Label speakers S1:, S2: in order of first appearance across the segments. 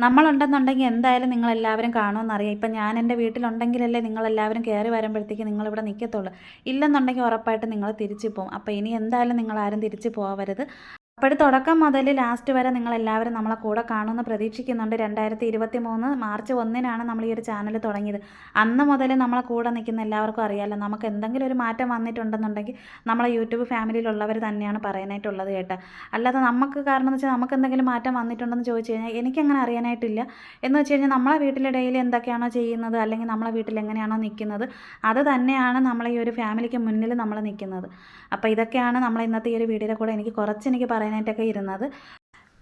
S1: നമ്മളുണ്ടെന്നുണ്ടെങ്കിൽ എന്തായാലും നിങ്ങളെല്ലാവരും കാണുമെന്നറിയാം ഇപ്പം ഞാൻ എന്റെ വീട്ടിലുണ്ടെങ്കിലല്ലേ നിങ്ങളെല്ലാവരും കയറി വരുമ്പോഴത്തേക്ക് നിങ്ങളിവിടെ നിൽക്കത്തുള്ളൂ. ഇല്ലെന്നുണ്ടെങ്കിൽ ഉറപ്പായിട്ട് നിങ്ങൾ തിരിച്ചു പോകും അപ്പോൾ ഇനി എന്തായാലും നിങ്ങളാരും തിരിച്ചു പോകരുത് അപ്പോൾ തുടക്കം മുതൽ ലാസ്റ്റ് വരെ നിങ്ങൾ എല്ലാവരും നമ്മളെ കൂടെ കാണുമെന്ന് പ്രതീക്ഷിക്കുന്നുണ്ട്. രണ്ടായിരത്തി ഇരുപത്തി മൂന്ന് മാർച്ച് ഒന്നിനാണ് നമ്മൾ ഈ ഒരു ചാനൽ തുടങ്ങിയത്. അന്ന് മുതൽ നമ്മളെ കൂടെ നിൽക്കുന്ന എല്ലാവർക്കും അറിയാമല്ലോ നമുക്ക് എന്തെങ്കിലും ഒരു മാറ്റം വന്നിട്ടുണ്ടെന്നുണ്ടെങ്കിൽ നമ്മളെ യൂട്യൂബ് ഫാമിലിയിലുള്ളവർ തന്നെയാണ് പറയാനായിട്ടുള്ളത് കേട്ടോ. അല്ലാതെ നമുക്ക് കാരണം എന്ന് വെച്ചാൽ നമുക്ക് എന്തെങ്കിലും മാറ്റം വന്നിട്ടുണ്ടെന്ന് ചോദിച്ചു കഴിഞ്ഞാൽ എനിക്കങ്ങനെ അറിയാനായിട്ടില്ല. എന്ന് വെച്ച് കഴിഞ്ഞാൽ നമ്മളെ വീട്ടിലെ എന്തൊക്കെയാണോ ചെയ്യുന്നത് അല്ലെങ്കിൽ നമ്മളെ വീട്ടിൽ എങ്ങനെയാണോ നിൽക്കുന്നത് അത് തന്നെയാണ് നമ്മളെ ഈ ഒരു ഫാമിലിക്ക് മുന്നിൽ നമ്മൾ നിൽക്കുന്നത്. അപ്പോൾ ഇതൊക്കെയാണ് നമ്മൾ ഇന്നത്തെ ഈ ഒരു വീഡിയോയിൽ കൂടെ എനിക്ക് കുറച്ച് എനിക്ക് പറയാനായിട്ടൊക്കെ ഇരുന്നത്.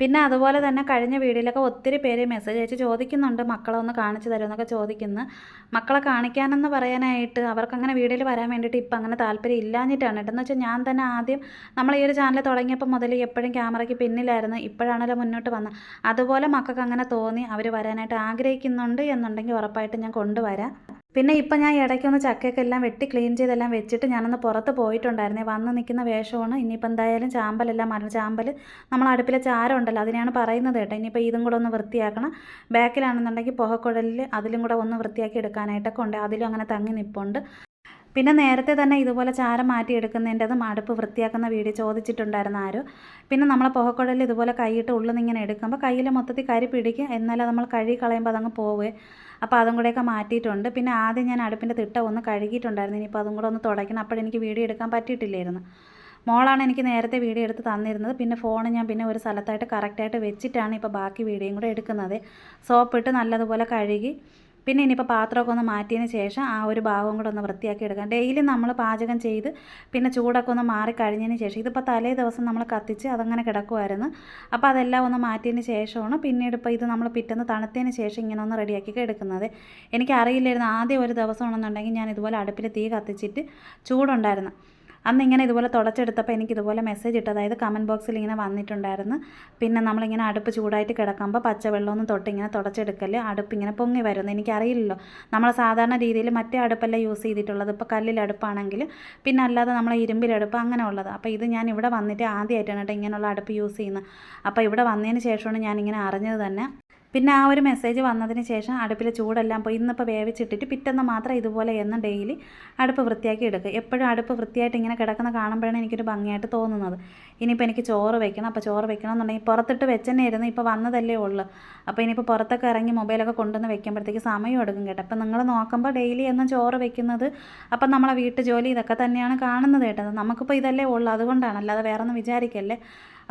S1: പിന്നെ അതുപോലെ തന്നെ കഴിഞ്ഞ വീഡിയോയിലൊക്കെ ഒത്തിരി പേര് മെസ്സേജ് അയച്ച് ചോദിക്കുന്നുണ്ട് മക്കളെ ഒന്ന് കാണിച്ചു തരുമെന്നൊക്കെ ചോദിക്കുന്നു. മക്കളെ കാണിക്കാനെന്ന് പറയാനായിട്ട് അവർക്കങ്ങനെ വീഡിയോയിൽ വരാൻ വേണ്ടിയിട്ട് ഇപ്പം അങ്ങനെ താല്പര്യം ഇല്ലാഞ്ഞിട്ടാണ് കേട്ടോ. എന്ന് വെച്ചാൽ ഞാൻ തന്നെ ആദ്യം നമ്മൾ ഈ ഒരു ചാനൽ തുടങ്ങിയപ്പോൾ മുതൽ എപ്പോഴും ക്യാമറയ്ക്ക് പിന്നിലായിരുന്നു. ഇപ്പോഴാണല്ലോ മുന്നോട്ട് വന്നത്. അതുപോലെ മക്കൾക്ക് അങ്ങനെ തോന്നി. അവർ വരാനായിട്ട് ആഗ്രഹിക്കുന്നുണ്ട് എന്നുണ്ടെങ്കിൽ ഉറപ്പായിട്ട് ഞാൻ കൊണ്ടുവരാം. പിന്നെ ഇപ്പം ഞാൻ ഇടയ്ക്കൊന്ന് ചക്കയൊക്കെ എല്ലാം വെട്ടി ക്ലീൻ ചെയ്തെല്ലാം വെച്ചിട്ട് ഞാനൊന്ന് പുറത്ത് പോയിട്ടുണ്ടായിരുന്നേ. വന്ന് നിൽക്കുന്ന വേഷമാണ്. ഇനിയിപ്പോൾ എന്തായാലും ചാമ്പലെല്ലാം മരണം. ചാമ്പൽ നമ്മൾ അടുപ്പിലെ ചാരം ഉണ്ടല്ലോ അതിനെയാണ് പറയുന്നത് കേട്ടോ. ഇനിയിപ്പോൾ ഇതും കൂടെ ഒന്ന് വൃത്തിയാക്കണം. ബാക്കിലാണെന്നുണ്ടെങ്കിൽ പുഹക്കുഴലിൽ അതിലും കൂടെ ഒന്ന് വൃത്തിയാക്കി എടുക്കാനായിട്ടൊക്കെ ഉണ്ട്. അതിലും അങ്ങനെ തങ്ങി നിൽപ്പുണ്ട് പിന്നെ നേരത്തെ തന്നെ ഇതുപോലെ ചാരം മാറ്റിയെടുക്കുന്നതിന്റെതും അടുപ്പ് വൃത്തിയാക്കുന്ന വീഡിയോ ചോദിച്ചിട്ടുണ്ടായിരുന്നു ആരും. പിന്നെ നമ്മൾ പുഹക്കുഴലിൽ ഇതുപോലെ കൈയിട്ട് ഉള്ളിൽ നിന്ന് ഇങ്ങനെ എടുക്കുമ്പോൾ കയ്യിൽ മൊത്തത്തിൽ കരി പിടിക്കും എന്നാലും നമ്മൾ കഴുകി കളയുമ്പോൾ അതങ്ങ് പോവേ. അപ്പോൾ അതും കൂടെയൊക്കെ മാറ്റിയിട്ടുണ്ട്. പിന്നെ ആദ്യം ഞാൻ അടുപ്പിന്റെ തിട്ട ഒന്ന് കഴുകിയിട്ടുണ്ടായിരുന്നു. ഇനിയിപ്പോൾ അതും കൂടെ ഒന്ന് തുടയ്ക്കണം. അപ്പോഴെനിക്ക് വീഡിയോ എടുക്കാൻ പറ്റിയിട്ടില്ലായിരുന്നു. മോളാണ് എനിക്ക് നേരത്തെ വീഡിയോ എടുത്ത് തന്നിരുന്നത്. പിന്നെ ഫോൺ ഞാൻ പിന്നെ ഒരു സ്ഥലത്തായിട്ട് കറക്റ്റായിട്ട് വെച്ചിട്ടാണ് ഇപ്പോൾ ബാക്കി വീഡിയോയും കൂടെ എടുക്കുന്നത്. സോപ്പിട്ട് നല്ലതുപോലെ കഴുകി പിന്നെ ഇനിയിപ്പോൾ പാത്രമൊക്കെ ഒന്ന് മാറ്റിയതിന് ശേഷം ആ ഒരു ഭാഗവും കൂടെ ഒന്ന് വൃത്തിയാക്കി എടുക്കാം. ഡെയിലി നമ്മൾ പാചകം ചെയ്ത് പിന്നെ ചൂടൊക്കെ ഒന്ന് മാറി കഴിഞ്ഞതിന് ശേഷം ഇതിപ്പോൾ തലേ ദിവസം നമ്മൾ കത്തിച്ച് അതങ്ങനെ കിടക്കുമായിരുന്നു അപ്പോൾ അതെല്ലാം ഒന്ന് മാറ്റിയതിന് ശേഷമാണ് പിന്നീട് ഇപ്പോൾ ഇത് നമ്മൾ പിറ്റേന്ന് തണുത്തതിന് ശേഷം ഇങ്ങനെ ഒന്ന് റെഡിയാക്കി എടുക്കുന്നത്. എനിക്കറിയില്ലായിരുന്നു ആദ്യം ഒരു ദിവസമാണെന്നുണ്ടെങ്കിൽ ഞാൻ ഇതുപോലെ അടുപ്പിൽ തീ കത്തിച്ചിട്ട് ചൂടുണ്ടായിരുന്നു. അന്ന് ഇങ്ങനെ ഇതുപോലെ തുടച്ചെടുത്തപ്പോൾ എനിക്ക് ഇതുപോലെ മെസ്സേജ് ഇട്ട് അതായത് കമന്റ് ബോക്സിൽ ഇങ്ങനെ വന്നിട്ടുണ്ടായിരുന്നു. പിന്നെ നമ്മളിങ്ങനെ അടുപ്പ് ചൂടായിട്ട് കിടക്കുമ്പോൾ പച്ചവെള്ളമൊന്നും തൊട്ട് ഇങ്ങനെ തുടച്ചെടുക്കൽ അടുപ്പ് ഇങ്ങനെ പൊങ്ങി വരുന്നു എനിക്കറിയില്ലല്ലോ. നമ്മൾ സാധാരണ രീതിയിൽ മറ്റേ അടുപ്പല്ല യൂസ് ചെയ്തിട്ടുള്ളത്. ഇപ്പോൾ കല്ലിലടുപ്പാണെങ്കിൽ പിന്നെ അല്ലാതെ നമ്മൾ ഇരുമ്പിലടുപ്പ് അങ്ങനെ ഉള്ളത്. അപ്പോൾ ഇത് ഞാൻ ഇവിടെ വന്നിട്ട് ആദ്യമായിട്ടാണ് കേട്ടോ ഇങ്ങനെയുള്ള അടുപ്പ് യൂസ് ചെയ്യുന്നത്. അപ്പോൾ ഇവിടെ വന്നതിന് ശേഷമാണ് ഞാനിങ്ങനെ അറിഞ്ഞത് തന്നെ. പിന്നെ ആ ഒരു മെസ്സേജ് വന്നതിന് ശേഷം അടുപ്പിലെ ചൂടെല്ലാം പോയി ഇന്നിപ്പോൾ വേവിച്ചിട്ടിട്ട് പിറ്റെന്ന് മാത്രം ഇതുപോലെ എന്ന് ഡെയിലി അടുപ്പ് വൃത്തിയാക്കി എടുക്കുക. എപ്പോഴും അടുപ്പ് വൃത്തിയായിട്ട് ഇങ്ങനെ കിടക്കുന്ന കാണുമ്പോഴാണ് എനിക്കൊരു ഭംഗിയായിട്ട് തോന്നുന്നത്. ഇനിയിപ്പോൾ എനിക്ക് ചോറ് വെക്കണം അപ്പോൾ ചോറ് വെക്കണം എന്നുണ്ടെങ്കിൽ പുറത്തിട്ട് വെച്ചെന്നെ ഇരുന്ന് ഇപ്പോൾ വന്നതല്ലേ ഉള്ളൂ. അപ്പോൾ ഇനിയിപ്പോൾ പുറത്തൊക്കെ ഇറങ്ങി മൊബൈലൊക്കെ കൊണ്ടുവന്ന് വെക്കുമ്പോഴത്തേക്ക് സമയം എടുക്കും കേട്ടോ. അപ്പോൾ നിങ്ങൾ നോക്കുമ്പോൾ ഡെയിലി എന്നും ചോറ് വെക്കുന്നത് അപ്പം നമ്മളെ വീട്ടു ജോലി ഇതൊക്കെ തന്നെയാണ് കാണുന്നത് കേട്ടത് നമുക്കിപ്പോൾ ഇതല്ലേ ഉള്ളൂ അതുകൊണ്ടാണ്. അല്ലാതെ വേറെ ഒന്നും വിചാരിക്കല്ലേ?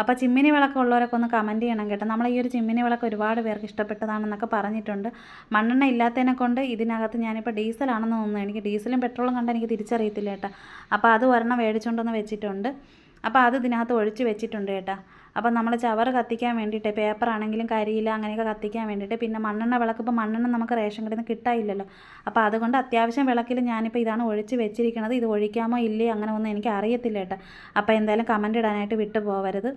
S1: അപ്പോൾ ചിമ്മിനി വിളക്ക് ഉള്ളവരൊക്കെ ഒന്ന് കമന്റ് ചെയ്യണം കേട്ടോ. നമ്മൾ ഈ ഒരു ചിമ്മിനി വിളക്ക് ഒരുപാട് പേർക്ക് ഇഷ്ടപ്പെട്ടതാണെന്നൊക്കെ പറഞ്ഞിട്ടുണ്ട്. മണ്ണെണ്ണ ഇല്ലാത്തതിനെ കൊണ്ട് ഇതിനകത്ത് ഞാനിപ്പോൾ ഡീസലാണെന്ന് തോന്നുന്നു. എനിക്ക് ഡീസലും പെട്രോളും കണ്ട് എനിക്ക് തിരിച്ചറിയത്തില്ല കേട്ടോ. അപ്പോൾ അത് ഒരെണ്ണം മേടിച്ചുകൊണ്ടൊന്ന് വെച്ചിട്ടുണ്ട്. അപ്പോൾ അത് ഇതിനകത്ത് ഒഴിച്ച് വെച്ചിട്ടുണ്ട് കേട്ടോ. അപ്പോൾ നമ്മൾ ചവർ കത്തിക്കാൻ വേണ്ടിയിട്ട് പേപ്പർ ആണെങ്കിലും കരിയില അങ്ങനെയൊക്കെ കത്തിക്കാൻ വേണ്ടിയിട്ട് പിന്നെ മണ്ണെണ്ണ വിളക്ക് ഇപ്പോൾ മണ്ണെണ്ണ നമുക്ക് റേഷൻ കടയിൽ നിന്ന് കിട്ടായില്ലല്ലോ അപ്പോൾ അതുകൊണ്ട് അത്യാവശ്യം വിളക്കിൽ ഞാനിപ്പോൾ ഇതാണ് ഒഴിച്ച് വെച്ചിരിക്കുന്നത് ഇത് ഒഴിക്കാമോ ഇല്ലേ അങ്ങനെ ഒന്നും എനിക്ക് അറിയത്തില്ല കേട്ടോ. അപ്പോൾ എന്തായാലും കമന്റ് ഇടാനായിട്ട് വിട്ടു പോകരുത്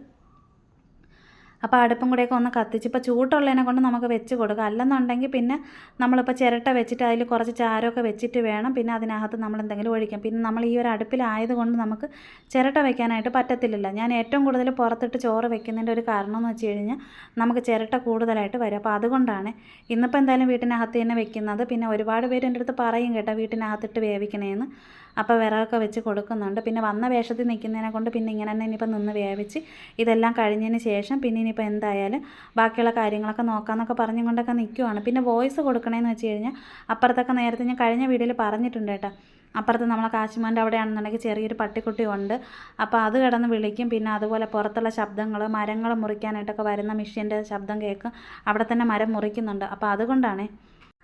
S1: അപ്പോൾ അടുപ്പും കൂടെയൊക്കെ ഒന്ന് കത്തിച്ച് ഇപ്പോൾ ചൂട്ടുള്ളതിനെ കൊണ്ട് നമുക്ക് വെച്ച് കൊടുക്കാം. അല്ലെന്നുണ്ടെങ്കിൽ പിന്നെ നമ്മളിപ്പോൾ ചിരട്ട വെച്ചിട്ട് അതിൽ കുറച്ച് ചാരമൊക്കെ വെച്ചിട്ട് വേണം. പിന്നെ അതിനകത്ത് നമ്മൾ എന്തെങ്കിലും ഒഴിക്കാം. പിന്നെ നമ്മൾ ഈ ഒരു അടുപ്പിലായതുകൊണ്ട് നമുക്ക് ചിരട്ട വെക്കാനായിട്ട് പറ്റത്തില്ലല്ലോ. ഞാൻ ഏറ്റവും കൂടുതൽ പുറത്തിട്ട് ചോറ് വെക്കുന്നതിന്റെ ഒരു കാരണം എന്ന് വെച്ച് കഴിഞ്ഞാൽ നമുക്ക് ചിരട്ട കൂടുതലായിട്ട് വരും. അപ്പോൾ അതുകൊണ്ടാണ് ഇന്നിപ്പോൾ എന്തായാലും വീട്ടിനകത്ത് തന്നെ വെക്കുന്നത്. പിന്നെ ഒരുപാട് പേര് എന്റെ അടുത്ത് പറയും കേട്ടോ വീട്ടിനകത്തിട്ട് വേവിക്കണേന്ന്. അപ്പോൾ വിറകൊക്കെ വെച്ച് കൊടുക്കുന്നുണ്ട്. പിന്നെ വന്ന വേഷത്തിൽ നിൽക്കുന്നതിനെ കൊണ്ട് പിന്നെ ഇങ്ങനെ തന്നെ ഇനിയിപ്പോൾ നിന്ന് വേവിച്ച് ഇതെല്ലാം കഴിഞ്ഞതിന് ശേഷം പിന്നെ ഇനിയിപ്പോൾ എന്തായാലും ബാക്കിയുള്ള കാര്യങ്ങളൊക്കെ നോക്കാമെന്നൊക്കെ പറഞ്ഞും കൊണ്ടൊക്കെ നിൽക്കുവാണ്. പിന്നെ വോയിസ് കൊടുക്കണേന്ന് വെച്ച് കഴിഞ്ഞാൽ അപ്പുറത്തൊക്കെ നേരത്തെ ഞാൻ കഴിഞ്ഞ വീഡിയോയിൽ പറഞ്ഞിട്ടുണ്ട് കേട്ടോ. അപ്പുറത്ത് നമ്മളെ കാശിമാന്റെ അവിടെയാണെന്നുണ്ടെങ്കിൽ ചെറിയൊരു പട്ടിക്കുട്ടി ഉണ്ട്. അപ്പോൾ അത് കിടന്ന് വിളിക്കും. പിന്നെ അതുപോലെ പുറത്തുള്ള ശബ്ദങ്ങൾ മരങ്ങൾ മുറിക്കാനായിട്ടൊക്കെ വരുന്ന മെഷീന്റെ ശബ്ദം കേൾക്കും. അവിടെ തന്നെ മരം മുറിക്കുന്നുണ്ട്. അപ്പോൾ അതുകൊണ്ടാണേ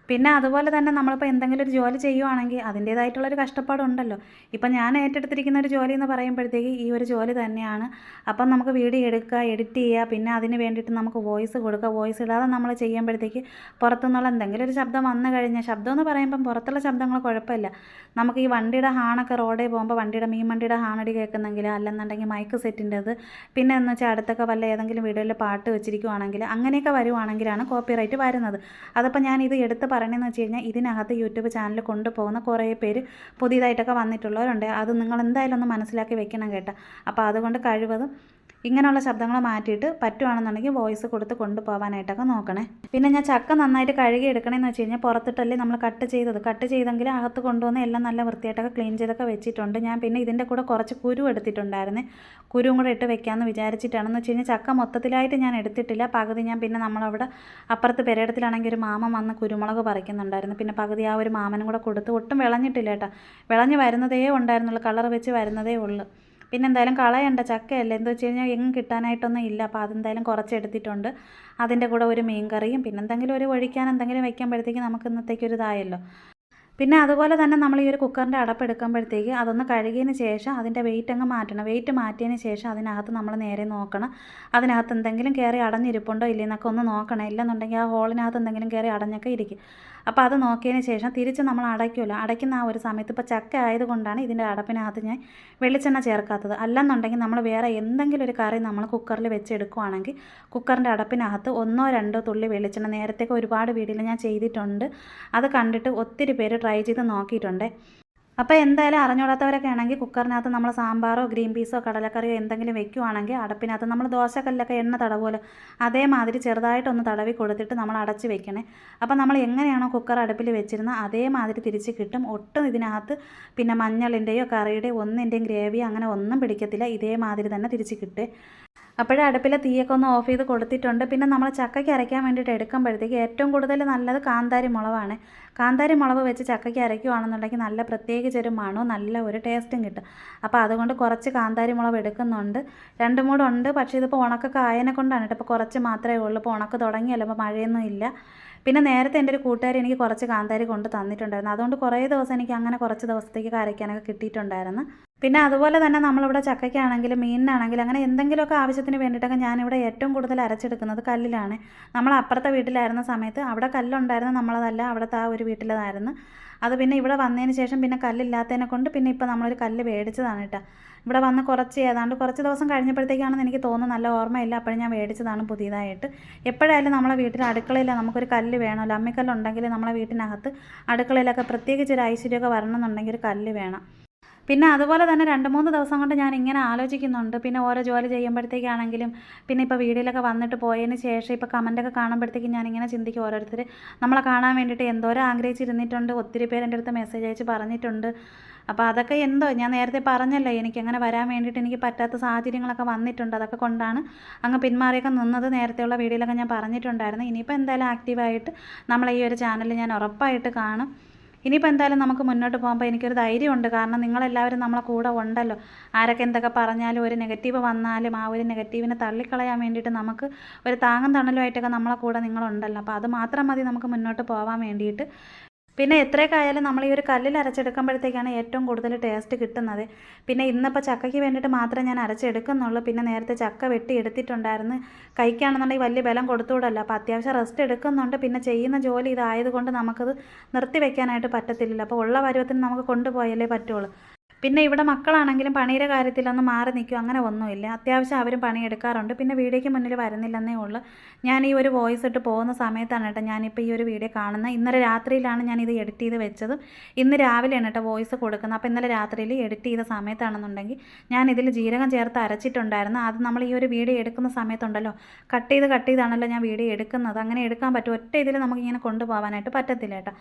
S1: പിന്നെ അതുപോലെ തന്നെ നമ്മളിപ്പോൾ എന്തെങ്കിലും ഒരു ജോലി ചെയ്യുവാണെങ്കിൽ അതിന്റേതായിട്ടുള്ളൊരു കഷ്ടപ്പാടുണ്ടല്ലോ. ഇപ്പം ഞാൻ ഏറ്റെടുത്തിരിക്കുന്ന ഒരു ജോലി എന്ന് പറയുമ്പോഴത്തേക്ക് ഈ ഒരു ജോലി തന്നെയാണ്. അപ്പം നമുക്ക് വീഡിയോ എടുക്കുക എഡിറ്റ് ചെയ്യുക പിന്നെ അതിന് വേണ്ടിയിട്ട് നമുക്ക് വോയിസ് കൊടുക്കുക. വോയിസ് ഇടാതെ നമ്മൾ ചെയ്യുമ്പോഴത്തേക്ക് പുറത്തുനിന്നുള്ള എന്തെങ്കിലും ഒരു ശബ്ദം വന്നു കഴിഞ്ഞാൽ ശബ്ദം എന്ന് പറയുമ്പം പുറത്തുള്ള ശബ്ദങ്ങൾ കുഴപ്പമില്ല. നമുക്ക് ഈ വണ്ടിയുടെ ഹാണൊക്കെ റോഡിൽ പോകുമ്പോൾ വണ്ടിയുടെ മീൻ വണ്ടിയുടെ ഹാണടി കേൾക്കുന്നെങ്കിൽ അല്ലെന്നുണ്ടെങ്കിൽ മൈക്ക് സെറ്റിന്റെത് പിന്നെ എന്ന് വെച്ചാൽ അടുത്തൊക്കെ വല്ല ഏതെങ്കിലും വീഡിയോയിൽ പാട്ട് വെച്ചിരിക്കുവാണെങ്കിൽ അങ്ങനെയൊക്കെ വരുവാണെങ്കിലാണ് കോപ്പിറൈറ്റ് വരുന്നത്. അതപ്പോൾ ഞാൻ ഇത് എടുത്ത് പറയണമെന്ന് വെച്ച് കഴിഞ്ഞാൽ ഇതിനകത്ത് യൂട്യൂബ് ചാനൽ കൊണ്ടുപോകുന്ന കുറേ പേര് പുതിയതായിട്ടൊക്കെ വന്നിട്ടുള്ളവരുണ്ട്. അത് നിങ്ങൾ എന്തായാലും ഒന്ന് മനസ്സിലാക്കി വെക്കണം കേട്ടോ. അപ്പോൾ അതുകൊണ്ട് കഴിവതും ഇങ്ങനെയുള്ള ശബ്ദങ്ങൾ മാറ്റിയിട്ട് പറ്റുവാണെന്നുണ്ടെങ്കിൽ വോയിസ് കൊടുത്ത് കൊണ്ടുപോകാനായിട്ടൊക്കെ നോക്കണേ. പിന്നെ ഞാൻ ചക്ക നന്നായിട്ട് കഴുകി എടുക്കണമെന്ന് വെച്ച് കഴിഞ്ഞാൽ പുറത്തിട്ടല്ലേ നമ്മൾ കട്ട് ചെയ്തത്. കട്ട് ചെയ്തെങ്കിൽ അകത്ത് കൊണ്ടുവന്ന് എല്ലാം നല്ല വൃത്തിയായിട്ടൊക്കെ ക്ലീൻ ചെയ്തൊക്കെ വെച്ചിട്ടുണ്ട്. ഞാൻ പിന്നെ ഇതിന്റെ കൂടെ കുറച്ച് കുരു എടുത്തിട്ടുണ്ടായിരുന്നു. കുരുവും കൂടെ ഇട്ട് വെക്കാമെന്ന് വിചാരിച്ചിട്ടാണെന്ന് വെച്ച് കഴിഞ്ഞാൽ ചക്ക മൊത്തത്തിലായിട്ട് ഞാൻ എടുത്തിട്ടില്ല. പകുതി ഞാൻ പിന്നെ നമ്മളവിടെ അപ്പുറത്ത് പെരയിടത്തിലാണെങ്കിൽ ഒരു മാമൻ വന്ന് കുരുമുളക് പറിക്കുന്നുണ്ടായിരുന്നു. പിന്നെ പകുതി ആ ഒരു മാമനും കൂടെ കൊടുത്ത് ഒട്ടും വിളഞ്ഞിട്ടില്ല കേട്ടോ. വിളഞ്ഞ് വരുന്നതേ ഉണ്ടായിരുന്നുള്ളൂ. കളർ വെച്ച് വരുന്നതേ ഉള്ളൂ. പിന്നെ എന്തായാലും കളയണ്ട ചക്കയല്ല? എന്താ വെച്ച് കഴിഞ്ഞാൽ എങ്ങും കിട്ടാനായിട്ടൊന്നും ഇല്ല. അപ്പോൾ അതെന്തായാലും കുറച്ച് എടുത്തിട്ടുണ്ട് അതിന്റെ കൂടെ ഒരു മീൻ കറിയും പിന്നെ എന്തെങ്കിലും ഒരു ഒഴിക്കാൻ എന്തെങ്കിലും വെക്കുമ്പോഴത്തേക്ക് നമുക്ക് ഇന്നത്തേക്ക് ഒരു ഇതായല്ലോ. പിന്നെ അതുപോലെ തന്നെ നമ്മൾ ഈ ഒരു കുക്കറിന്റെ അടപ്പ് എടുക്കുമ്പോഴത്തേക്ക് അതൊന്ന് കഴുകിയതിന് ശേഷം അതിന്റെ വെയിറ്റ് അങ്ങ് മാറ്റണം. വെയിറ്റ് മാറ്റിയതിന് ശേഷം അതിനകത്ത് നമ്മൾ നേരെ നോക്കണം. അതിനകത്ത് എന്തെങ്കിലും കയറി അടഞ്ഞിരിപ്പുണ്ടോ ഇല്ലെന്നൊക്കെ ഒന്ന് നോക്കണം. ഇല്ലെന്നുണ്ടെങ്കിൽ ആ ഹോളിനകത്ത് എന്തെങ്കിലും കയറി അടഞ്ഞൊക്കെ ഇരിക്കും. അപ്പോൾ അത് നോക്കിയതിന് ശേഷം തിരിച്ച് നമ്മൾ അടയ്ക്കുമല്ലോ അടയ്ക്കുന്ന ആ ഒരു സമയത്ത് ഇപ്പോൾ ചക്ക ആയതുകൊണ്ടാണ് ഇതിന്റെ അടപ്പിനകത്ത് ഞാൻ വെളിച്ചെണ്ണ ചേർക്കാത്തത്. അല്ലെന്നുണ്ടെങ്കിൽ നമ്മൾ വേറെ എന്തെങ്കിലും ഒരു കറി നമ്മൾ കുക്കറിൽ വെച്ചെടുക്കുവാണെങ്കിൽ കുക്കറിന്റെ അടപ്പിനകത്ത് ഒന്നോ രണ്ടോ തുള്ളി വെളിച്ചെണ്ണ. നേരത്തേക്ക് ഒരുപാട് വീഡിയോയിൽ ഞാൻ ചെയ്തിട്ടുണ്ട്. അത് കണ്ടിട്ട് ഒത്തിരി പേര് ട്രൈ ചെയ്ത് നോക്കിയിട്ടുണ്ട്. അപ്പോൾ എന്തായാലും അറിഞ്ഞൂടാത്തവരൊക്കെ ആണെങ്കിൽ കുക്കറിനകത്ത് നമ്മൾ സാമ്പാറോ ഗ്രീൻ പീസോ കടലക്കറിയോ എന്തെങ്കിലും വെക്കുവാണെങ്കിൽ അടപ്പിനകത്ത് നമ്മൾ ദോശക്കല്ലൊക്കെ എണ്ണ തടവുമല്ലോ അതേമാതിരി ചെറുതായിട്ടൊന്ന് തടവി കൊടുത്തിട്ട് നമ്മൾ അടച്ച് വെക്കണേ. അപ്പോൾ നമ്മൾ എങ്ങനെയാണോ കുക്കർ അടുപ്പിൽ വെച്ചിരുന്നത് അതേമാതിരി തിരിച്ച് കിട്ടും. ഒട്ടും ഇതിനകത്ത് പിന്നെ മഞ്ഞളിന്റെയോ കറിയുടെയോ ഒന്നിന്റെയും ഗ്രേവിയോ അങ്ങനെ ഒന്നും പിടിക്കത്തില്ല. ഇതേമാതിരി തന്നെ തിരിച്ച് കിട്ടും. അപ്പോഴേ അടുപ്പിലെ തീയൊക്കെ ഒന്ന് ഓഫ് ചെയ്ത് കൊടുത്തിട്ടുണ്ട്. പിന്നെ നമ്മൾ ചക്കയ്ക്ക് അരയ്ക്കാൻ വേണ്ടിയിട്ട് എടുക്കുമ്പോഴത്തേക്ക് ഏറ്റവും കൂടുതൽ നല്ലത് കാന്താരി മുളവാണ് കാന്താരി മുളക് വെച്ച് ചക്കയ്ക്ക് അരയ്ക്കുകയാണെന്നുണ്ടെങ്കിൽ നല്ല പ്രത്യേകിച്ച് ഒരു മണവും നല്ല ഒരു ടേസ്റ്റും കിട്ടും. അപ്പോൾ അതുകൊണ്ട് കുറച്ച് കാന്താരി മുളക് എടുക്കുന്നുണ്ട്. രണ്ട് മൂടുണ്ട്. പക്ഷേ ഇതിപ്പോൾ ഉണക്കൊക്കെ ആയതിനെ കൊണ്ടാണ് കേട്ടോ. ഇപ്പോൾ കുറച്ച് മാത്രമേ ഉള്ളൂ. ഇപ്പോൾ ഉണക്ക് തുടങ്ങിയല്ലോ. അപ്പോൾ മഴയൊന്നും ഇല്ല. പിന്നെ നേരത്തെ എന്റെ ഒരു കൂട്ടുകാരി എനിക്ക് കുറച്ച് കാന്താരി കൊണ്ട് തന്നിട്ടുണ്ടായിരുന്നു. അതുകൊണ്ട് കുറേ ദിവസം എനിക്ക് അങ്ങനെ കുറച്ച് ദിവസത്തേക്ക് കരയ്ക്കാനൊക്കെ കിട്ടിയിട്ടുണ്ടായിരുന്നു. പിന്നെ അതുപോലെ തന്നെ നമ്മളിവിടെ ചക്കയ്ക്കാണെങ്കിലും മീനിനാണെങ്കിലും അങ്ങനെ എന്തെങ്കിലുമൊക്കെ ആവശ്യത്തിന് വേണ്ടിയിട്ടൊക്കെ ഞാനിവിടെ ഏറ്റവും കൂടുതൽ അരച്ചെടുക്കുന്നത് കല്ലിലാണ്. നമ്മൾ അപ്പുറത്തെ വീട്ടിലായിരുന്ന സമയത്ത് അവിടെ കല്ലുണ്ടായിരുന്നു നമ്മളതല്ല അവിടുത്തെ ആ ഒരു വീട്ടിലതായിരുന്നു. അത് പിന്നെ ഇവിടെ വന്നതിന് ശേഷം പിന്നെ കല്ലില്ലാത്തതിനെ കൊണ്ട് പിന്നെ ഇപ്പോൾ നമ്മളൊരു കല്ല് മേടിച്ചതാണ് കേട്ടോ. ഇവിടെ വന്ന് കുറച്ച് ഏതാണ്ട് കുറച്ച് ദിവസം കഴിഞ്ഞപ്പോഴത്തേക്കാണെന്ന് എനിക്ക് തോന്നുന്നു. നല്ല ഓർമ്മയില്ല. അപ്പോഴും ഞാൻ മേടിച്ചതാണ് പുതിയതായിട്ട്. എപ്പോഴായാലും നമ്മളെ വീട്ടിൽ അടുക്കളയിൽ നമുക്കൊരു കല്ല് വേണമല്ലോ. അമ്മിക്കല്ലുണ്ടെങ്കിൽ നമ്മളെ വീട്ടിനകത്ത് അടുക്കളയിലൊക്കെ പ്രത്യേകിച്ച് ഒരു ഐശ്വര്യമൊക്കെ വരണമെന്നുണ്ടെങ്കിൽ ഒരു കല്ല് വേണം. പിന്നെ അതുപോലെ തന്നെ രണ്ട് മൂന്ന് ദിവസം കൊണ്ട് ഞാൻ ഇങ്ങനെ ആലോചിക്കുന്നുണ്ട്. പിന്നെ ഓരോ ജോലി ചെയ്യുമ്പോഴത്തേക്കാണെങ്കിലും പിന്നെ ഇപ്പോൾ വീഡിയോയിലൊക്കെ വന്നിട്ട് പോയതിന് ശേഷം ഇപ്പോൾ കമന്റൊക്കെ കാണുമ്പോഴത്തേക്കും ഞാനിങ്ങനെ ചിന്തിക്കും ഓരോരുത്തർ നമ്മളെ കാണാൻ വേണ്ടിയിട്ട് എന്തോരം ആഗ്രഹിച്ചിരുന്നിട്ടുണ്ട്. ഒത്തിരി പേര് എന്റെ അടുത്ത് മെസ്സേജ് അയച്ച് പറഞ്ഞിട്ടുണ്ട്. അപ്പോൾ അതൊക്കെ എന്തോ ഞാൻ നേരത്തെ പറഞ്ഞല്ലോ എനിക്ക് അങ്ങനെ വരാൻ വേണ്ടിയിട്ട് എനിക്ക് പറ്റാത്ത സാഹചര്യങ്ങളൊക്കെ വന്നിട്ടുണ്ട്. അതൊക്കെ കൊണ്ടാണ് അങ്ങ് പിന്മാറിയൊക്കെ നിന്നത് നേരത്തെയുള്ള വീഡിയോയിലൊക്കെ ഞാൻ പറഞ്ഞിട്ടുണ്ടായിരുന്നു. ഇനിയിപ്പോൾ എന്തായാലും ആക്റ്റീവായിട്ട് നമ്മളെ ഈ ഒരു ചാനൽ ഞാൻ ഉറപ്പായിട്ട് കാണും. ഇനിയിപ്പോൾ എന്തായാലും നമുക്ക് മുന്നോട്ട് പോകുമ്പോൾ എനിക്കൊരു ധൈര്യമുണ്ട്. കാരണം നിങ്ങളെല്ലാവരും നമ്മളെ കൂടെ ഉണ്ടല്ലോ. ആരൊക്കെ എന്തൊക്കെ പറഞ്ഞാലും ഒരു നെഗറ്റീവ് വന്നാലും ആ ഒരു നെഗറ്റീവിനെ തള്ളിക്കളയാൻ വേണ്ടിയിട്ട് നമുക്ക് ഒരു താങ്ങും തണലുമായിട്ടൊക്കെ നമ്മളെ കൂടെ നിങ്ങളുണ്ടല്ലോ. അപ്പോൾ അത് മാത്രം മതി നമുക്ക് മുന്നോട്ട് പോകാൻ വേണ്ടിയിട്ട്. പിന്നെ എത്രയൊക്കെ ആയാലും നമ്മൾ ഈ ഒരു കല്ലിൽ അരച്ചെടുക്കുമ്പോഴത്തേക്കാണ് ഏറ്റവും കൂടുതൽ ടേസ്റ്റ് കിട്ടുന്നത്. പിന്നെ ഇന്നിപ്പോൾ ചക്കയ്ക്ക് വേണ്ടിയിട്ട് മാത്രമേ ഞാൻ അരച്ചെടുക്കുന്നുള്ളൂ. പിന്നെ നേരത്തെ ചക്ക വെട്ടി എടുത്തിട്ടുണ്ടായിരുന്നു. കഴിക്കുകയാണെന്നുണ്ടെങ്കിൽ വലിയ ബലം കൊടുത്തുകൂടല്ലോ. അപ്പോൾ അത്യാവശ്യം റെസ്റ്റ് എടുക്കുന്നുണ്ട്. പിന്നെ ചെയ്യുന്ന ജോലി ഇതായതുകൊണ്ട് നമുക്കത് നിർത്തി വെക്കാനായിട്ട് പറ്റത്തില്ലല്ലോ. അപ്പോൾ ഉള്ള പരുവത്തിന് നമുക്ക് കൊണ്ടുപോയാലേ പറ്റുള്ളൂ. പിന്നെ ഇവിടെ മക്കളാണെങ്കിലും പണിയുടെ കാര്യത്തിലൊന്നും മാറി നിൽക്കും അങ്ങനെ ഒന്നുമില്ല. അത്യാവശ്യം അവരും പണിയെടുക്കാറുണ്ട്. പിന്നെ വീഡിയോയ്ക്ക് മുന്നിൽ വരുന്നില്ലെന്നേ ഉള്ളൂ. ഞാൻ ഈ ഒരു വോയിസ് ഇട്ട് പോകുന്ന സമയത്താണ് കേട്ടോ ഞാനിപ്പോൾ ഈ ഒരു വീഡിയോ കാണുന്നത്. ഇന്നലെ രാത്രിയിലാണ് ഞാൻ ഇത് എഡിറ്റ് ചെയ്ത് വെച്ചത്. ഇന്ന് രാവിലെയാണ് കേട്ടോ വോയിസ് കൊടുക്കുന്നത്. അപ്പോൾ ഇന്നലെ രാത്രിയിൽ എഡിറ്റ് ചെയ്ത സമയത്താണെന്നുണ്ടെങ്കിൽ ഞാൻ ഇതിൽ ജീരകം ചേർത്ത് അരച്ചിട്ടുണ്ടായിരുന്നു. അത് നമ്മൾ ഈ ഒരു വീഡിയോ എടുക്കുന്ന സമയത്തുണ്ടല്ലോ. കട്ട് ചെയ്ത് കട്ട് ചെയ്താണല്ലോ ഞാൻ വീഡിയോ എടുക്കുന്നത്. അങ്ങനെ എടുക്കാൻ പറ്റും. ഒറ്റ ഇതിൽ നമുക്കിങ്ങനെ കൊണ്ടുപോകാനായിട്ട് പറ്റത്തില്ല കേട്ടോ.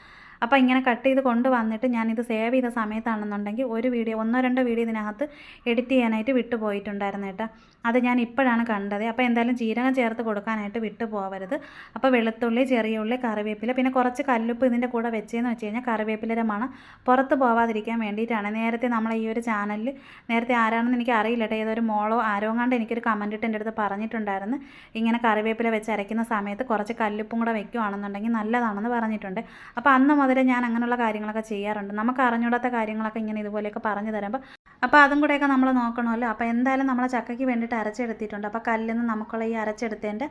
S1: അപ്പോൾ ഇങ്ങനെ കട്ട് ചെയ്ത് കൊണ്ടുവന്നിട്ട് ഞാനിത് സേവ് ചെയ്ത സമയത്താണെന്നുണ്ടെങ്കിൽ ഒരു വീഡിയോ ഒന്നോ രണ്ടോ വീഡിയോ ഇതിനകത്ത് എഡിറ്റ് ചെയ്യാനായിട്ട് വിട്ടുപോയിട്ടുണ്ടായിരുന്നു കേട്ടോ. അത് ഞാൻ ഇപ്പോഴാണ് കണ്ടത്. അപ്പോൾ എന്തായാലും ജീരകം ചേർത്ത് കൊടുക്കാനായിട്ട് വിട്ടു പോകരുത് അപ്പോൾ വെളുത്തുള്ളി ചെറിയ ഉള്ളി കറിവേപ്പില പിന്നെ കുറച്ച് കല്ലുപ്പ് ഇതിന്റെ കൂടെ വെച്ചതെന്ന് വെച്ച് കഴിഞ്ഞാൽ കറിവേപ്പിലയുടെ മണം പുറത്ത് പോവാതിരിക്കാൻ വേണ്ടിയിട്ടാണ്. നേരത്തെ നമ്മൾ ഈ ഒരു ചാനലിൽ നേരത്തെ ആരാണെന്ന് എനിക്ക് അറിയില്ല കേട്ടോ. ഏതൊരു മോളോ ആരോ കണ്ട് എനിക്കൊരു കമന്റ് ഇട്ട് എന്റെ അടുത്ത് പറഞ്ഞിട്ടുണ്ടായിരുന്നു. ഇങ്ങനെ കറിവേപ്പില വെച്ച് അരയ്ക്കുന്ന സമയത്ത് കുറച്ച് കല്ലുപ്പും കൂടെ വെക്കുകയാണെന്നുണ്ടെങ്കിൽ നല്ലതാണെന്ന് പറഞ്ഞിട്ടുണ്ട്. അപ്പോൾ അന്ന് മുതൽ ഞാൻ അങ്ങനെയുള്ള കാര്യങ്ങളൊക്കെ ചെയ്യാറുണ്ട്. നമുക്ക് അറിഞ്ഞൂടാത്ത കാര്യങ്ങളൊക്കെ ഇങ്ങനെ ഇതുപോലെയൊക്കെ പറഞ്ഞു തരുമ്പോൾ അപ്പോൾ അതും കൂടെയൊക്കെ നമ്മൾ നോക്കണമല്ലോ. അപ്പോൾ എന്തായാലും നമ്മൾ ചക്കയ്ക്ക് വേണ്ടിയിട്ട് അരച്ചെടുത്തിട്ടുണ്ട്. അപ്പോൾ കല്ലിൽ നിന്ന് നമുക്കുള്ള ഈ അരച്ചെടുത്തതിന്റെ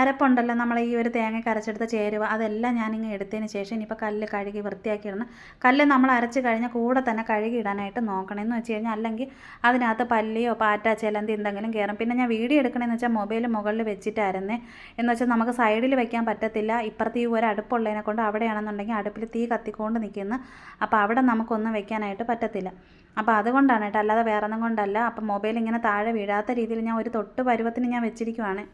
S1: അരപ്പുണ്ടല്ലോ. നമ്മൾ ഈ ഒരു തേങ്ങയ്ക്ക് അരച്ചെടുത്ത ചേരുവ അതെല്ലാം ഞാനിങ്ങ് എടുത്തതിന് ശേഷം ഇനിയിപ്പോൾ കല്ല് കഴുകി വൃത്തിയാക്കി ഇടണം കല്ല് നമ്മൾ അരച്ച് കഴിഞ്ഞാൽ കൂടെ തന്നെ കഴുകി ഇടാനായിട്ട് നോക്കണം എന്ന് വെച്ച് കഴിഞ്ഞാൽ അല്ലെങ്കിൽ അതിനകത്ത് പല്ലിയോ പാറ്റ ചിലന്തി എന്തെങ്കിലും കയറും പിന്നെ ഞാൻ വീഡിയോ എടുക്കണമെന്ന് വെച്ചാൽ മൊബൈൽ മുകളിൽ വെച്ചിട്ടായിരുന്നേ. എന്ന് വെച്ചാൽ നമുക്ക് സൈഡിൽ വെക്കാൻ പറ്റത്തില്ല. ഇപ്പുറത്ത് ഈ ഒരു അടുപ്പുള്ളതിനെ കൊണ്ട് അവിടെയാണെന്നുണ്ടെങ്കിൽ അടുപ്പിൽ തീ കത്തിക്കൊണ്ട് നിൽക്കുന്നു. അപ്പോൾ അവിടെ നമുക്കൊന്നും വെക്കാനായിട്ട് പറ്റത്തില്ല. അപ്പോൾ അതുകൊണ്ടാണ് കേട്ടോ അല്ലാതെ വേറെ ഒന്നും കൊണ്ടല്ല. അപ്പം മൊബൈൽ ഇങ്ങനെ താഴെ വീഴാത്ത രീതിയിൽ ഞാൻ ഒരു തൊട്ട് പരുവത്തിന് ഞാൻ വെച്ചിരിക്കുവാണ്.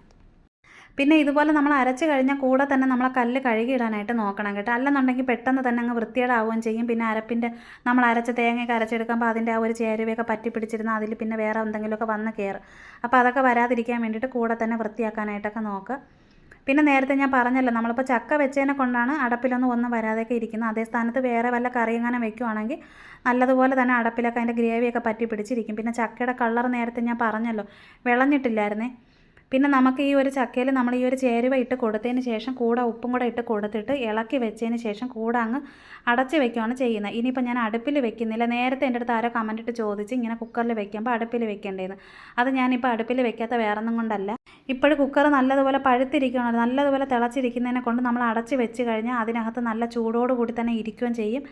S1: പിന്നെ ഇതുപോലെ നമ്മൾ അരച്ച് കഴിഞ്ഞാൽ കൂടെ തന്നെ നമ്മൾ കല്ല് കഴുകിയിടാനായിട്ട് നോക്കണം കേട്ടോ. അല്ലെന്നുണ്ടെങ്കിൽ പെട്ടെന്ന് തന്നെ അങ്ങ് വൃത്തികേടാവുകയും ചെയ്യും. പിന്നെ അരപ്പിന്റെ നമ്മൾ അരച്ച തേങ്ങയൊക്കെ അരച്ചെടുക്കുമ്പോൾ അതിന്റെ ആ ഒരു ചേരുവയൊക്കെ പറ്റി പിടിച്ചിരുന്ന അതിൽ പിന്നെ വേറെ എന്തെങ്കിലുമൊക്കെ വന്ന് കയറും. അപ്പോൾ അതൊക്കെ വരാതിരിക്കാൻ വേണ്ടിയിട്ട് കൂടെ തന്നെ വൃത്തിയാക്കാനായിട്ടൊക്കെ നോക്കുക പിന്നെ നേരത്തെ ഞാൻ പറഞ്ഞല്ലോ നമ്മളിപ്പോൾ ചക്ക വെച്ചതിനെ കൊണ്ടാണ് അടപ്പിലൊന്നും ഒന്നും വരാതെയൊക്കെ ഇരിക്കുന്നത്. അതേ സ്ഥാനത്ത് വേറെ വല്ല കറിയെങ്ങാനും വെക്കുവാണെങ്കിൽ നല്ലതുപോലെ തന്നെ അടപ്പിലൊക്കെ അതിന്റെ ഗ്രേവിയൊക്കെ പറ്റി പിടിച്ചിരിക്കും. പിന്നെ ചക്കയുടെ കളർ നേരത്തെ ഞാൻ പറഞ്ഞല്ലോ വിളഞ്ഞിട്ടില്ലായിരുന്നേ. പിന്നെ നമുക്ക് ഈ ഒരു ചക്കയിൽ നമ്മൾ ഈ ഒരു ചേരുവ ഇട്ട് കൊടുത്തതിന് ശേഷം കൂടെ ഉപ്പും കൂടെ ഇട്ട് കൊടുത്തിട്ട് ഇളക്കി വെച്ചതിന് ശേഷം കൂടെ അങ്ങ് അടച്ച് വെക്കുകയാണ് ചെയ്യുന്നത്. ഇനിയിപ്പോൾ ഞാൻ അടുപ്പിൽ വെക്കുന്നില്ല. നേരത്തെ എന്റെ അടുത്ത് ആരോ കമന്റിട്ട് ചോദിച്ച് ഇങ്ങനെ കുക്കറിൽ വെക്കുമ്പോൾ അടുപ്പിൽ വെക്കേണ്ടതെന്ന് അത് ഞാനിപ്പോൾ അടുപ്പിൽ വെക്കാത്ത വേറൊന്നും കൊണ്ടല്ല. ഇപ്പോഴും കുക്കർ നല്ലതുപോലെ പഴുത്തിരിക്കുകയാണ്. നല്ലതുപോലെ തിളച്ചിരിക്കുന്നതിനെ കൊണ്ട് നമ്മൾ അടച്ച് വെച്ച് കഴിഞ്ഞാൽ അതിനകത്ത് നല്ല ചൂടോടുകൂടി തന്നെ ഇരിക്കുകയും ചെയ്യും.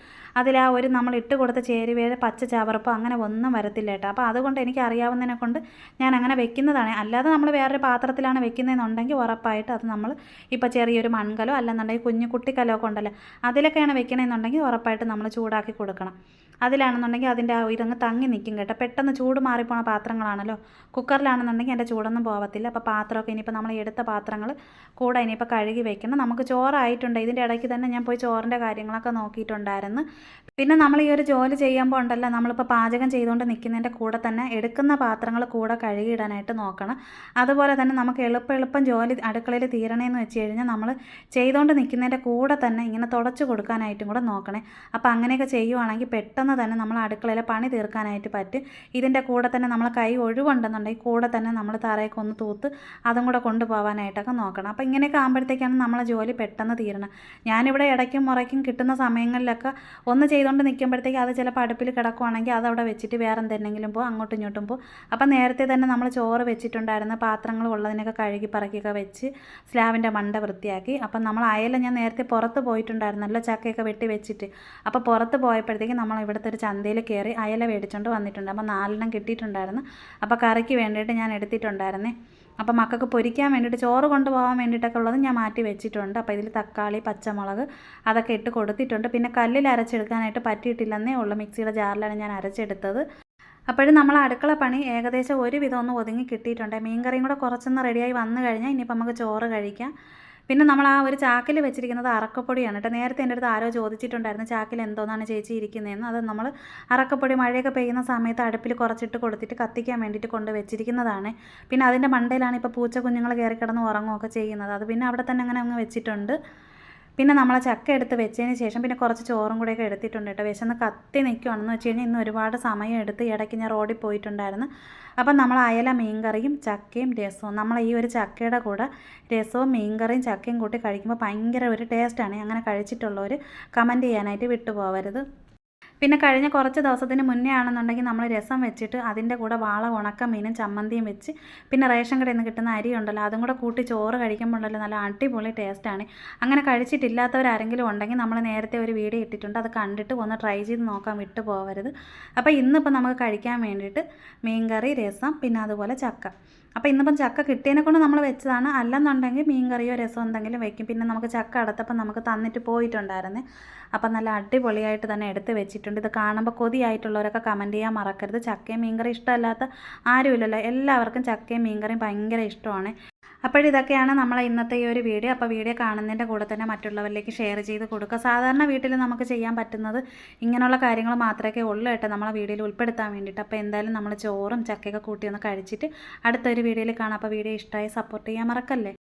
S1: അതിൽ ആ ഒരു നമ്മൾ ഇട്ട് കൊടുത്ത ചേരുവയുടെ പച്ച ചവർപ്പോ അങ്ങനെ ഒന്നും വരത്തില്ല കേട്ടോ. അപ്പോൾ അതുകൊണ്ട് എനിക്ക് അറിയാവുന്നതിനെ കൊണ്ട് ഞാൻ അങ്ങനെ വെക്കുന്നതാണ്. അല്ലാതെ നമ്മൾ വേറൊരു പാത്രത്തിലാണ് വെക്കുന്നതെന്നുണ്ടെങ്കിൽ ഉറപ്പായിട്ട് അത് നമ്മൾ ഇപ്പോൾ ചെറിയൊരു മൺകലോ അല്ലെന്നുണ്ടെങ്കിൽ കുഞ്ഞു കുട്ടിക്കലോ ഒക്കെ ഉണ്ടല്ലോ അതിലൊക്കെയാണ് വെക്കണമെന്നുണ്ടെങ്കിൽ ഉറപ്പായിട്ട് നമ്മൾ ചൂടാക്കി കൊടുക്കണം. അതിലാണെന്നുണ്ടെങ്കിൽ അതിന്റെ ആ ഇതങ്ങ് തങ്ങി നിൽക്കും കേട്ടോ. പെട്ടെന്ന് ചൂട് മാറിപ്പോണ പാത്രങ്ങളാണല്ലോ. കുക്കറിലാണെന്നുണ്ടെങ്കിൽ എന്റെ ചൂടൊന്നും പോകത്തില്ല അപ്പോൾ പാത്രമൊക്കെ ഇനിയിപ്പോൾ നമ്മൾ എടുത്ത പാത്രങ്ങൾ കൂടെ ഇനിയിപ്പോൾ കഴുകി വെക്കണം. നമുക്ക് ചോറായിട്ടുണ്ട്. ഇതിന്റെ ഇടയ്ക്ക് തന്നെ ഞാൻ പോയി ചോറിന്റെ കാര്യങ്ങളൊക്കെ നോക്കിയിട്ടുണ്ടായിരുന്നു. പിന്നെ നമ്മൾ ഈ ഒരു ജോലി ചെയ്യുമ്പോൾ ഉണ്ടല്ലോ നമ്മളിപ്പോൾ പാചകം ചെയ്തുകൊണ്ട് നിൽക്കുന്നതിന്റെ കൂടെ തന്നെ എടുക്കുന്ന പാത്രങ്ങൾ കൂടെ കഴുകിയിടാനായിട്ട് നോക്കണം. അതുപോലെ തന്നെ നമുക്ക് എളുപ്പം എളുപ്പം ജോലി അടുക്കളയിൽ തീരണേന്ന് വെച്ച് കഴിഞ്ഞാൽ നമ്മൾ ചെയ്തുകൊണ്ട് നിൽക്കുന്നതിന്റെ കൂടെ തന്നെ ഇങ്ങനെ തുടച്ചു കൊടുക്കാനായിട്ടും കൂടെ നോക്കണേ. അപ്പോൾ അങ്ങനെയൊക്കെ ചെയ്യുവാണെങ്കിൽ പെട്ടെന്ന് തന്നെ നമ്മൾ അടുക്കളയിലെ പണി തീർക്കാനായിട്ട് പറ്റും. ഇതിന്റെ കൂടെ തന്നെ നമ്മൾ കൈ ഒഴിവുണ്ടെന്നുണ്ടെങ്കിൽ കൂടെ തന്നെ നമ്മൾ തറയൊക്കെ ഒന്ന് തൂത്ത് അതും കൂടെ കൊണ്ടുപോകാനായിട്ടൊക്കെ നോക്കണം. അപ്പോൾ ഇങ്ങനെയൊക്കെ ആകുമ്പോഴത്തേക്കാണ് നമ്മളെ ജോലി പെട്ടെന്ന് തീരണം ഞാനിവിടെ ഇടയ്ക്കും മുറയ്ക്കും കിട്ടുന്ന സമയങ്ങളിലൊക്കെ ഒന്ന് ചെയ്തുകൊണ്ട് നിൽക്കുമ്പോഴത്തേക്ക് അത് ചിലപ്പോൾ അടുപ്പിൽ കിടക്കുവാണെങ്കിൽ അത് അവിടെ വെച്ചിട്ട് വേറെ എന്തെങ്കിലും പോകും അങ്ങോട്ടും ഇങ്ങോട്ടും പോകും അപ്പം നേരത്തെ തന്നെ നമ്മൾ ചോറ് വെച്ചിട്ടുണ്ടായിരുന്ന പാത്രങ്ങൾ ഉള്ളതിനൊക്കെ കഴുകി പറക്കിയൊക്കെ വെച്ച് സ്ലാബിന്റെ മണ്ട വൃത്തിയാക്കി. അപ്പം നമ്മൾ അയല ഞാൻ നേരത്തെ പുറത്ത് പോയിട്ടുണ്ടായിരുന്നല്ലോ ചക്കയൊക്കെ വെട്ടി വെച്ചിട്ട്. അപ്പോൾ പുറത്ത് പോയപ്പോഴത്തേക്ക് നമ്മൾ ഇവിടുത്തെ ഒരു ചന്തയിൽ കയറി അയല മേടിച്ചുകൊണ്ട് വന്നിട്ടുണ്ട്. അപ്പോൾ നാലെണ്ണം കിട്ടിയിട്ടുണ്ടായിരുന്നു. അപ്പോൾ കറിക്ക് വേണ്ടിയിട്ട് ഞാൻ എടുത്തിട്ടുണ്ടായിരുന്നേ. അപ്പോൾ മക്കൾക്ക് പൊരിക്കാൻ വേണ്ടിയിട്ട് ചോറ് കൊണ്ടുപോകാൻ വേണ്ടിയിട്ടൊക്കെ ഉള്ളത് ഞാൻ മാറ്റി വെച്ചിട്ടുണ്ട്. അപ്പോൾ ഇതിൽ തക്കാളി പച്ചമുളക് അതൊക്കെ ഇട്ട് കൊടുത്തിട്ടുണ്ട്. പിന്നെ കല്ലിൽ അരച്ചെടുക്കാനായിട്ട് പറ്റിയിട്ടില്ലെന്നേ ഉള്ളൂ മിക്സിയുടെ ജാറിലാണ് ഞാൻ അരച്ചെടുത്തത്. അപ്പോഴും നമ്മൾ അടുക്കള പണി ഏകദേശം ഒരു വിധം ഒന്ന് ഒതുങ്ങി കിട്ടിയിട്ടുണ്ട്. മീൻ കറിയും കൂടെ കുറച്ചൊന്ന് റെഡിയായി വന്നു കഴിഞ്ഞാൽ ഇനിയിപ്പോൾ നമുക്ക് ചോറ് കഴിക്കാം. പിന്നെ നമ്മൾ ആ ഒരു ചാക്കിൽ വെച്ചിരിക്കുന്നത് അറക്കപ്പൊടിയാണ്. കേട്ടോ നേരത്തെ എന്റെ അടുത്ത് ആരോ ചോദിച്ചിട്ടുണ്ടായിരുന്നു ചാക്കിൽ എന്തോന്നാണ് ചേച്ചി ഇരിക്കുന്നതെന്ന് അത് നമ്മൾ അറക്കപ്പൊടി മഴയൊക്കെ പെയ്യുന്ന സമയത്ത് അടുപ്പിൽ കുറച്ചിട്ട് കൊടുത്തിട്ട് കത്തിക്കാൻ വേണ്ടിയിട്ട് കൊണ്ട് വെച്ചിരിക്കുന്നതാണ്. പിന്നെ അതിന്റെ മണ്ടയിലാണ് ഇപ്പോൾ പൂച്ച കുഞ്ഞുങ്ങൾ കയറി കിടന്ന് ഉറങ്ങുകയൊക്കെ ചെയ്യുന്നത്. അത് പിന്നെ അവിടെ തന്നെ അങ്ങനെ അങ്ങ് വെച്ചിട്ടുണ്ട്. പിന്നെ നമ്മൾ ചക്ക എടുത്ത് വെച്ചതിന് ശേഷം പിന്നെ കുറച്ച് ചോറും കൂടെയൊക്കെ എടുത്തിട്ടുണ്ട് കേട്ടോ. വിശന്ന് കത്തി നിൽക്കുകയാണെന്ന് വെച്ച് കഴിഞ്ഞാൽ ഇന്ന് ഒരുപാട് സമയം എടുത്ത് ഇടയ്ക്ക് ഞാൻ റോഡിൽ പോയിട്ടുണ്ടായിരുന്നു. അപ്പം നമ്മൾ അയല മീൻകറിയും ചക്കയും രസവും നമ്മൾ ഈ ഒരു ചക്കയുടെ കൂടെ രസവും മീൻകറിയും ചക്കയും കൂട്ടി കഴിക്കുമ്പോൾ ഭയങ്കര ഒരു ടേസ്റ്റാണ് അങ്ങനെ കഴിച്ചിട്ടുള്ളവർ കമന്റ് ചെയ്യാനായിട്ട് വിട്ടുപോകരുത് പിന്നെ കഴിഞ്ഞ കുറച്ച് ദിവസത്തിന് മുന്നേ ആണെന്നുണ്ടെങ്കിൽ നമ്മൾ രസം വെച്ചിട്ട് അതിന്റെ കൂടെ വാള ഉണക്ക മീനും ചമ്മന്തിയും വെച്ച് പിന്നെ റേഷൻ കടയിൽ നിന്ന് കിട്ടുന്ന അരി ഉണ്ടല്ലോ അതും കൂടെ കൂട്ടി ചോറ് കഴിക്കുമ്പോഴല്ലോ നല്ല അടിപൊളി ടേസ്റ്റാണ് അങ്ങനെ കഴിച്ചിട്ടില്ലാത്തവരാരെങ്കിലും ഉണ്ടെങ്കിൽ നമ്മൾ നേരത്തെ ഒരു വീഡിയോ ഇട്ടിട്ടുണ്ട് അത് കണ്ടിട്ട് ഒന്ന് ട്രൈ ചെയ്ത് നോക്കാൻ വിട്ടു പോകരുത് അപ്പോൾ ഇന്നിപ്പോൾ നമുക്ക് കഴിക്കാൻ വേണ്ടിയിട്ട് മീൻകറി രസം പിന്നെ അതുപോലെ ചക്ക. അപ്പോൾ ഇന്നിപ്പം ചക്ക കിട്ടിയതിനെ കൊണ്ട് നമ്മൾ വെച്ചതാണ്. അല്ലെന്നുണ്ടെങ്കിൽ മീൻ കറിയോ രസമോ എന്തെങ്കിലും വെക്കും. പിന്നെ നമുക്ക് ചക്ക അടുത്തപ്പം നമുക്ക് തന്നിട്ട് പോയിട്ടുണ്ടായിരുന്നേ. അപ്പം നല്ല അടിപൊളിയായിട്ട് തന്നെ എടുത്ത് വെച്ചിട്ടുണ്ട്. ഇത് കാണുമ്പോൾ കൊതിയായിട്ടുള്ളവരൊക്കെ കമന്റ് ചെയ്യാൻ മറക്കരുത്. ചക്കയും മീൻകറി ഇഷ്ടമല്ലാത്ത ആരുമില്ലല്ലോ. എല്ലാവർക്കും ചക്കയും മീൻകറിയും ഭയങ്കര ഇഷ്ടമാണ്. അപ്പോഴിതൊക്കെയാണ് നമ്മളെ ഇന്നത്തെ ഈ ഒരു വീഡിയോ. അപ്പോൾ വീഡിയോ കാണുന്നതിന്റെ കൂടെ തന്നെ മറ്റുള്ളവരിലേക്ക് ഷെയർ ചെയ്ത് കൊടുക്കുക. സാധാരണ വീട്ടിൽ നമുക്ക് ചെയ്യാൻ പറ്റുന്നത് ഇങ്ങനെയുള്ള കാര്യങ്ങൾ മാത്രമേ ഉള്ളൂ കേട്ടോ. നമ്മളെ വീഡിയോയിൽ ഉൾപ്പെടുത്താൻ വേണ്ടിയിട്ട്. അപ്പോൾ എന്തായാലും നമ്മൾ ചോറും ചക്കയൊക്കെ കൂട്ടി ഒന്ന് കഴിച്ചിട്ട് അടുത്തൊരു വീഡിയോയിൽ കാണാം. അപ്പോൾ വീഡിയോ ഇഷ്ടമായി സപ്പോർട്ട് ചെയ്യാൻ മറക്കല്ലേ?